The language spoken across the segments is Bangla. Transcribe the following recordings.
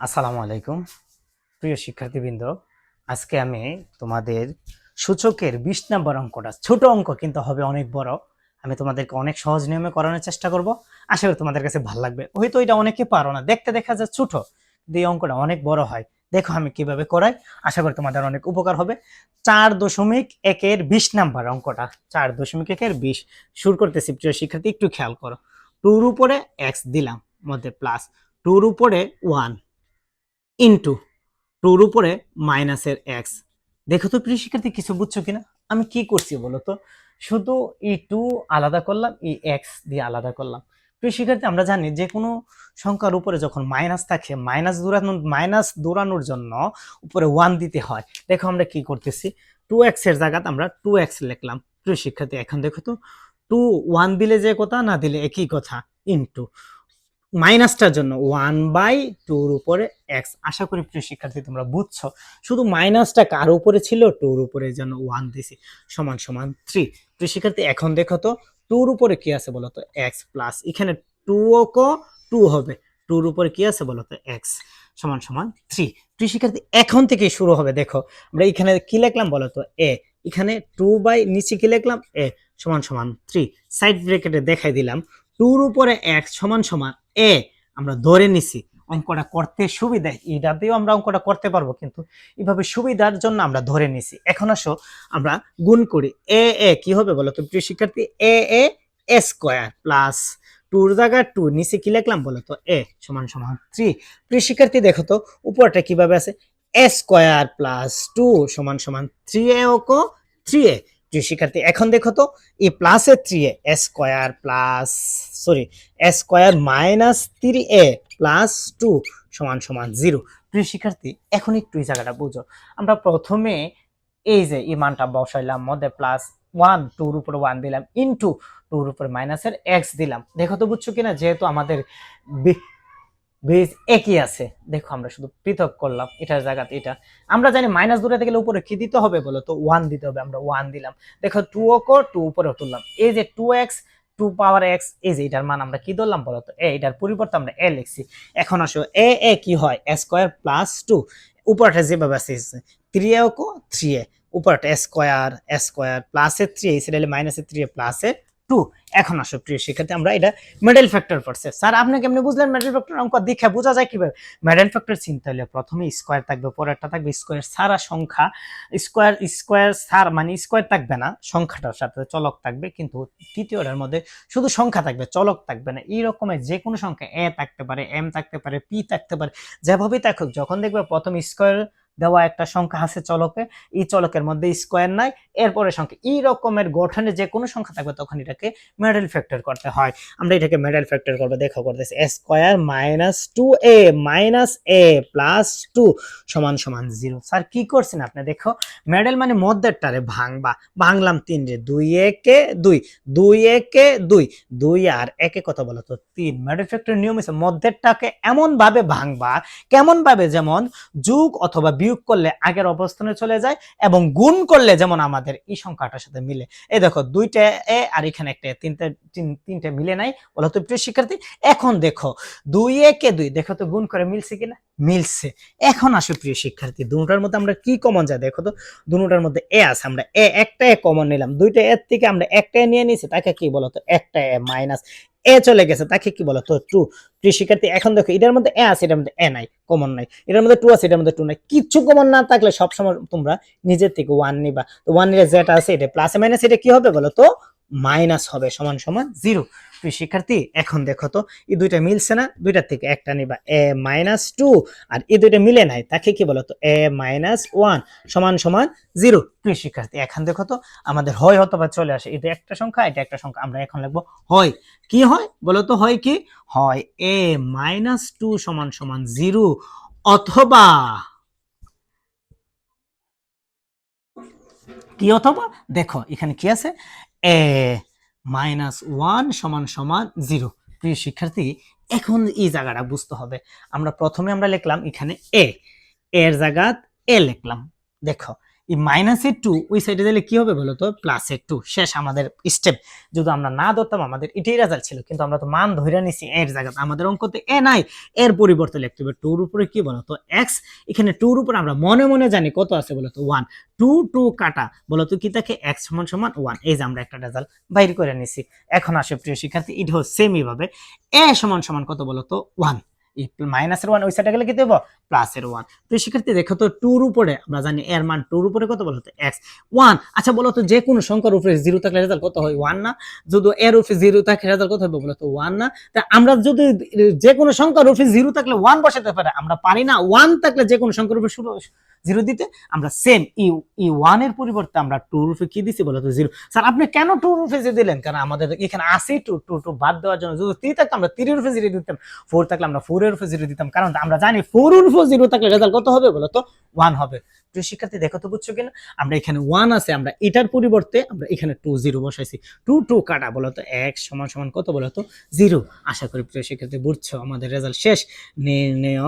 আসসালামু আলাইকুম। প্রিয় শিক্ষার্থীবৃন্দ, আজকে আমি তোমাদের সূচকের বিশ নম্বর অঙ্কটা, ছোট অঙ্ক কিন্তু হবে অনেক বড়, আমি তোমাদেরকে অনেক সহজ নিয়মে করানোর চেষ্টা করব। আশা করি তোমাদের কাছে ভালো লাগবে। হয়তো এটা অনেকে পারো না, দেখতে দেখা যায় ছোট এই অঙ্কটা অনেক বড় হয়। দেখো আমি কীভাবে করাই, আশা করি তোমাদের অনেক উপকার হবে। চার দশমিক একের বিশ নাম্বার অঙ্কটা, চার দশমিক একের বিশ, শুরু করতেছি। প্রিয় শিক্ষার্থী, একটু খেয়াল করো। টুর উপরে এক্স দিলাম, মধ্যে প্লাস। টুর উপরে ওয়ান ইন্টু টুর উপরে মাইনাসের এক্স দেখো তো প্রিয় শিক্ষার্থী, কিছু বুঝছ কিনা? আমি কি করছি বলো তো? শুধু ই টু আলাদা করলাম ই এক্স দিয়ে আলাদা করলাম। প্রিয় শিক্ষার্থী, আমরা জানি যে কোনো সংখ্যার উপরে যখন মাইনাস থাকে মাইনাস দৌড়ানো মাইনাস দৌড়ানোর জন্য উপরে ওয়ান দিতে হয়। দেখো আমরা কি করতেছি? টু এক্সের জায়গাতে আমরা টু এক্স লিখলাম। প্রিয় শিক্ষার্থী, এখন দেখো তো টু ওয়ান দিলে যে কথা, না দিলে একই কথা ইন্টু মাইনাসটার জন্য ওয়ান বাই টুর উপরে এক্স আশা করি প্রিয় শিক্ষার্থী, তোমরা বুঝছ। শুধু মাইনাসটা কার উপরে ছিল? টুর উপরে যেন ওয়ান দিছি। সমান সমান থ্রি প্রিয় শিক্ষার্থী, এখন দেখো তো টুর উপরে কি আছে বলো তো এক্স প্লাস এখানে টু কো টু হবে। টুর উপরে কি আছে বলো তো এক্স সমান সমান থ্রি প্রিয় শিক্ষার্থী, এখন থেকে শুরু হবে। দেখো, আমরা এখানে কি লিখলাম বলো তো এ এখানে টু বাই নিচে কি লিখলাম? এ সমান সমান থ্রি সাইড ব্রেকেটে দেখাই দিলাম। টুর উপরে এক্স সমান সমান এ আমরা ধরে নিছি, অঙ্কটা করতে সুবিধা, এটাতেও আমরা অঙ্কটা করতে পারব, কিন্তু এভাবে সুবিধার জন্য আমরা ধরে নিছি। এখন আসো, আমরা গুণ করি, এ এ কি হবে বলো তো? প্রিয় শিক্ষার্থী, এ এ স্কোয়ার প্লাস টুর জায়গা টু, নিচে কি লিখলাম বলো তো? এ সমান সমান থ্রি। প্রিয় শিক্ষার্থী, দেখো তো, উপরটা কীভাবে আছে? স্কোয়ার প্লাস টু সমান সমান থ্রি এ ওকো থ্রি এ। প্রিয় শিক্ষার্থী, এখন দেখো তো এই প্লাসে three a square plus sorry square minus three a plus two সমান সমান জিরো প্রিয় শিক্ষার্থী, এখন একটু এই জায়গাটা বুঝো। আমরা প্রথমে এই যে এই মানটা বসাইলাম, মধ্যে প্লাস ওয়ান টুর উপরে ওয়ান দিলাম ইন্টু টুর উপরে মাইনাসের এক্স দিলাম। দেখো তো বুঝছ কিনা, যেহেতু আমাদের বেজ একই আছে। দেখো আমরা শুধু পৃথক করলাম, এটার জায়গাতে এটা। আমরা জানি মাইনাস দূরে গেলে উপরে কি দিতে হবে বলো তো? ওয়ান দিতে হবে, আমরা ওয়ান দিলাম। দেখো টু ও কো টু উপরে তুললাম। এই যে two x two power x এই যে এটার মান আমরা কি ধরলাম বলো তো? এ এটার পরিবর্তে আমরা এ লিখছি। এখন আসো এ এ কি হয়? এ স্কোয়ার প্লাস টু উপরটা যেভাবে আছে three A co three a উপরটা স্কোয়ার স্কোয়ার প্লাসে থ্রি এই সাইডে মাইনাসে থ্রি এ প্লাসে টু এখন আসো প্রিয় শিক্ষার্থী, আমরা এটা মেডেল ফ্যাক্টর পড়ছে। স্যার, আপনি কেমনি বুঝলেন মেডেল ফ্যাক্টর অঙ্ক? দেখে বোঝা যায় কীভাবে? মেডেল ফ্যাক্টর চিন্তা হলে প্রথমে স্কোয়ার থাকবে, পরেরটা থাকবে স্কোয়ার সারা সংখ্যা স্কোয়ার স্কোয়ার সার মানে স্কোয়ার থাকবে না, সংখ্যাটার সাথে চলক থাকবে, কিন্তু তৃতীয়টার মধ্যে শুধু সংখ্যা থাকবে, চলক থাকবে না। এই রকমের যে কোনো সংখ্যা এ থাকতে পারে এম থাকতে পারে পি থাকতে পারে, যেভাবেই থাকুক, যখন দেখবে প্রথম স্কোয়ার দেওয়া একটা সংখ্যা আছে চলকে, এই চলকের মধ্যে স্কোয়ার নাই, এরপরে সংখ্যা, এই রকমের গঠনে যে কোনো সংখ্যা থাকবে তখন এটাকে মেডেল ফ্যাক্টর করতে হয়। আমরা এটাকে মেডেল ফ্যাক্টর করব, দেখো করতেছি square minus two a minus a plus two সমান সমান জিরো স্যার, কি করছেন আপনি? দেখো মেডেল মানে মধ্যেরটারে ভাঙবা, ভাঙলাম তিন রে, দুই একে দুই দুই একে দুই দুই আর একে কত বলো তো, তিন। মেডেল ফ্যাক্টর নিয়ম হচ্ছে মধ্যেরটাকে এমন ভাবে ভাঙবা কেমন ভাবে যেমন যুগ অথবা করলে আগের অবস্থানে চলে যায় এবং গুণ করলে যেমন আমাদের এই সংখ্যাটার সাথে মিলে। এই দেখো দুইটা এ আর এখানে একটা এ, তিনটা মিলে নাই বলো তো প্রিয় শিক্ষার্থী। এখন দেখো দুই একে দুই দেখো তো গুণ করে মিলছে কিনা? মিলছে। এখন আসো প্রিয় শিক্ষার্থী দুটার মধ্যে আমরা কি কমন যায় দেখো তো দুটার মধ্যে এ আছে আমরা এ একটা এ কমন নিলাম। দুইটা এর থেকে আমরা একটা এ নিয়ে নিয়েছি তাকে কি বলতো একটা এ মাইনাস এ চলে গেছে, তাকে কি বলো? তো টু প্রিয় শিক্ষার্থী, এখন দেখো, এটার মধ্যে এ আছে, এটার মধ্যে এ নাই কমন নাই। এটার মধ্যে টু আছে, এটার মধ্যে টু নাই। কিছু কমন না থাকলে সবসময় তোমরা নিজের থেকে ওয়ান নিবা। তো ওয়ান নিলে যেটা আছে, এটা প্লাস মাইনাস এটা কি হবে বলো তো? মাইনাস হবে সমান সমান জিরো। তুই শিক্ষার্থী, এখন দেখো তো, এই দুইটা মিলছে না, দুইটার থেকে একটা নিবা এ মাইনাস টু, আর এই দুইটা মিলে নাই, তাকে কি বলতো এ মাইনাস ওয়ান সমান সমান জিরো। প্রিয় শিক্ষার্থী, এখন দেখো তো, আমাদের হয় অথবা চলে আসে, এটা একটা সংখ্যা, এটা একটা সংখ্যা, আমরা এখন লিখব হয়। কি হয়? বলো তো, হয় কি? হয় এ মাইনাস টু সমান সমান জিরো, অথবা কি অথবা? দেখো, এখানে কি আছে? এ মাইনাস ওয়ান সমান সমান জিরো। প্রিয় শিক্ষার্থী, এখন এই জায়গাটা বুঝতে হবে। আমরা প্রথমে আমরা লিখলাম এখানে এ। এর জায়গাত এ লিখলাম। দেখো এই মাইনাসের টু ওই সাইডে দিলে কি হবে বলো তো প্লাসের টু শেষ আমাদের স্টেপ যদি আমরা না ধরতাম, আমাদের এটাই রেজাল্ট ছিল। কিন্তু আমরা তো মান ধরে নিছি এর জায়গাতে। আমাদের অঙ্কতে এ নাই, এর পরিবর্তে লিখতে হবে টুর উপরে কি বলো তো এক্স এখানে টুর উপরে আমরা মনে মনে জানি কত আছে বলো তো ওয়ান টু টু কাটা বলো তো কি থাকে এক্স সমান সমান ওয়ান এই যে আমরা একটা রেজাল্ট বাইর করে নিছি। এখন আসে প্রিয় শিক্ষার্থী, এটাও সেম এইভাবে এ সমান সমান কত বলো তো ওয়ান এই মাইনাসের ওয়ান ওই সাইডে গেলে কি দেবো? প্লাসের ওয়ান প্রিয় শিক্ষার্থী দেখো তো টুর উপরে, আমরা জানি এর মান টুর উপরে কত বলো তো? এক্স ওয়ান আচ্ছা বলো তো যে কোনো সংখ্যার উপরে জিরো থাকলে রেজাল্ট কত হয়? ওয়ান না? যদি এর উপরে জিরো থাকে রেজাল্ট কত হবে বলো তো? ওয়ান না? তা আমরা যদি যে কোনো সংখ্যার উপরে জিরো থাকলে ওয়ান বসাতে পারে, আমরা পারি না। ওয়ান থাকলে যে কোনো সংখ্যার উপরে শুরু জিরো দিতে, আমরা সেম ই ই ওয়ানের পরিবর্তে আমরা টু রুফে কি দিছি বলো তো? জিরো স্যার, আপনি কেন টু রুফে যে দিলেন? কারণ আমাদের এখানে আসি টু টু টু বাদ দেওয়ার জন্য। যদি থ্রি থাকতো, আমরা থ্রি রুফে জিরো দিতাম। ফোর থাকলে আমরা ফোর এর রুফে জিরো দিতাম। কারণ আমরা জানি ফোর রুফে জিরো থাকলে রেজাল্ট কত হবে বলো তো? ওয়ান হবে। প্রিয় শিক্ষার্থী, দেখো তো বুঝছ কিনা? আমরা এখানে ওয়ান আছে, আমরা এটার পরিবর্তে আমরা এখানে টু জিরো বসাইছি। টু টু কাটা, বলো তো? এক সমান সমান কত বলতো জিরো আশা করি প্রিয় শিক্ষার্থী বুঝছ, আমাদের রেজাল্ট শেষ। নির্ণয়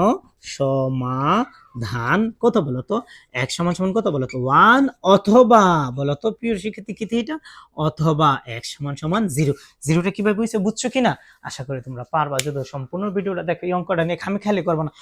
সমাধান কত বলো তো? এক সমান সমান কত বলতো ওয়ান অথবা বলতো প্রিয় শিক্ষার্থী, কি এটা অথবা এক সমান সমান জিরো জিরোটা কীভাবে বুঝছ বুঝছ কিনা? আশা করি তোমরা পারবা। যদি সম্পূর্ণ ভিডিওটা দেখো, এই অঙ্কটা নিয়ে খামি খালি করব না।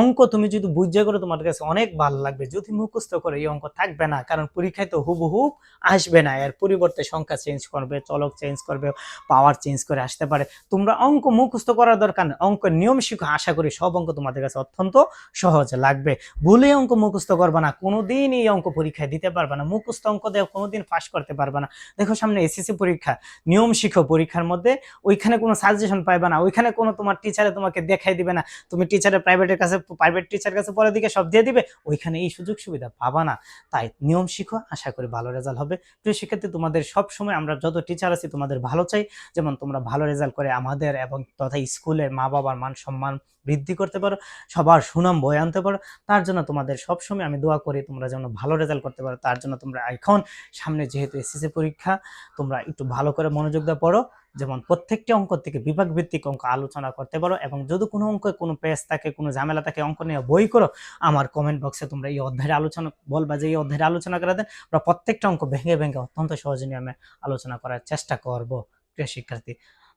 অঙ্ক তুমি যদি বুঝে করো, তোমার কাছে অনেক ভালো লাগবে। যদি মুখস্থ করে এই অঙ্ক থাকবে না, কারণ পরীক্ষায় তো হুবহু আসবে না, এর পরিবর্তে সংখ্যা চেঞ্জ করবে, চলক চেঞ্জ করবে পাওয়ার চেঞ্জ করে আসতে পারে। তোমরা অঙ্ক মুখস্থ করার দরকার নেই অঙ্কের নিয়ম শিখো, আশা করি সব অঙ্ক তোমাদের কাছে অত্যন্ত সহজ লাগবে। ভুলে অঙ্ক মুখস্থ করবে না, কোনোদিন এই অঙ্ক পরীক্ষায় দিতে পারবে না, মুখস্থ অঙ্ক দিয়ে কোনোদিন পাস করতে পারবে না। দেখো সামনে এসএসসি পরীক্ষা, নিয়ম শিখো পরীক্ষার মধ্যে, ওইখানে কোনো সাজেশন পাইবে না, ওইখানে কোনো তোমার টিচারে তোমাকে দেখাই দিবে না, তুমি টিচারের প্রাইভেটের কাছে প্রাইভেট টিচার কাছে পরে দিকে সব দিয়ে দিবে ওইখানে এই সুযোগ সুবিধা পাবা না। তাই নিয়ম শিখো, আশা করি ভালো রেজাল্ট হবে। প্রিয় শিক্ষার্থী, তোমাদের সব সময় আমরা যত টিচার আছি, তোমাদের ভালো চাই। যেমন তোমরা ভালো রেজাল্ট করে আমাদের এবং তথা স্কুলের মা বাবার মান সম্মান বৃদ্ধি করতে পারো, সবার সুনাম বয়ে আনতে পারো। তার জন্য তোমাদের সবসময় আমি দোয়া করি, তোমরা যেন ভালো রেজাল্ট করতে পারো। তার জন্য তোমরা এখন সামনে যেহেতু এসএসসি পরীক্ষা, তোমরা একটু ভালো করে মনোযোগ দিয়ে পড়ো। যেমন প্রত্যেকটি অঙ্ক থেকে বিভাগ ভিত্তিক অঙ্ক আলোচনা করতে পারো এবং যদি কোনো অঙ্কে কোনো পেজ থাকে, কোনো ঝামেলা থাকে, অঙ্ক নিয়ে বই করো, আমার কমেন্ট বক্সে তোমরা এই অধ্যায়ের আলোচনা বলবা যে এই অধ্যায়ের আলোচনা করে দেন আমরা প্রত্যেকটা অঙ্ক ভেঙে ভেঙে অত্যন্ত সহজে নিয়মে আলোচনা করার চেষ্টা করব। প্রিয় শিক্ষার্থী,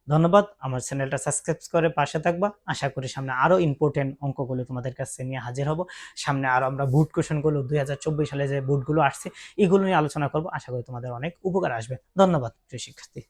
ধন্যবাদ। আমার চ্যানেলটা সাবস্ক্রাইব করে পাশে থাকবা। আশা করি সামনে আরও ইম্পর্টেন্ট অঙ্কগুলো তোমাদের কাছে নিয়ে হাজির হব। সামনে আরও আমরা বুট কোশ্চেনগুলো দুই সালে যে বুটগুলো আসছে, এগুলো নিয়ে আলোচনা করব। আশা করি তোমাদের অনেক উপকার আসবে। ধন্যবাদ, প্রিয় শিক্ষার্থী।